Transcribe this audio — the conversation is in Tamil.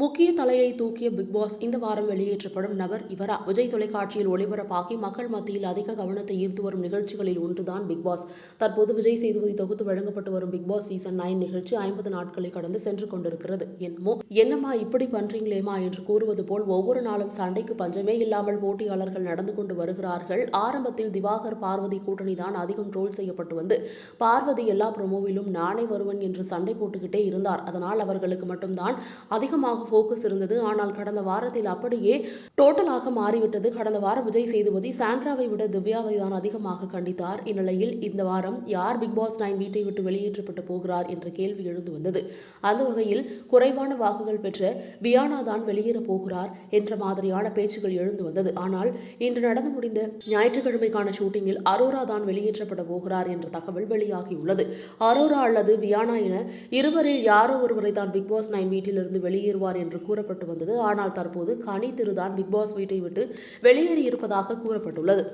முக்கிய தலையை தூக்கிய பிக் பாஸ் இந்த வாரம் வெளியேற்றப்படும் நபர் இவரா? விஜய் தொலைக்காட்சியில் ஒளிபரப்பாகி மக்கள் மத்தியில் அதிக கவனத்தை ஈர்த்து வரும் நிகழ்ச்சிகளில் ஒன்றுதான் பிக் பாஸ் தற்போது விஜய் சேதுபதி தொகுத்து வழங்கப்பட்டு வரும் பிக் பாஸ் சீசன் நைன் நிகழ்ச்சி ஐம்பது நாட்களை கடந்து சென்று கொண்டிருக்கிறது. என்னமோ என்னம்மா இப்படி பண்றீங்களேமா என்று கூறுவது போல் ஒவ்வொரு நாளும் சண்டைக்கு பஞ்சமே இல்லாமல் போட்டியாளர்கள் நடந்து கொண்டு வருகிறார்கள். ஆரம்பத்தில் திவாகர் பார்வதி கூட்டணி தான் அதிகம் ட்ரோல் செய்யப்பட்டு வந்து பார்வதி எல்லா ப்ரொமோவிலும் நானே வருவன் என்று சண்டை போட்டுக்கிட்டே இருந்தார். அதனால் அவர்களுக்கு மட்டும்தான் அதிகமாக ஃபோக்கஸ் இருந்தது. ஆனால் கடந்த வாரத்தில் அப்படியே டோட்டலாக மாறிவிட்டது. கடந்த வாரம் விஜய் சேதுபதி சாண்ட்ராவை விட திவ்யாவை தான் அதிகமாக கண்டித்தார். இந்நிலையில் இந்த வாரம் யார் பிக் பாஸ் நைன் வீட்டை விட்டு வெளியேற்றப்பட்டு போகிறார் என்ற கேள்வி எழுந்து வந்தது. அந்த வகையில் குறைவான வாக்குகள் பெற்ற வியானா தான் வெளியேற போகிறார் என்ற மாதிரியான பேச்சுகள் எழுந்து வந்தது. ஆனால் இன்று நடந்து முடிந்த ஞாயிற்றுக்கிழமைக்கான ஷூட்டிங்கில் அரோரா தான் வெளியேற்றப்பட போகிறார் என்ற தகவல் வெளியாகியுள்ளது. அரோரா அல்லது வியானா என இருவரில் யாரோ ஒருவரை தான் பிக் பாஸ் நைன் வீட்டிலிருந்து வெளியேறுவார் என்று கூறப்பட்டு வந்தது. ஆனால் தற்போது கனி திருதான் பிக் பாஸ் வீட்டை விட்டு வெளியேறியிருப்பதாக கூறப்பட்டுள்ளது.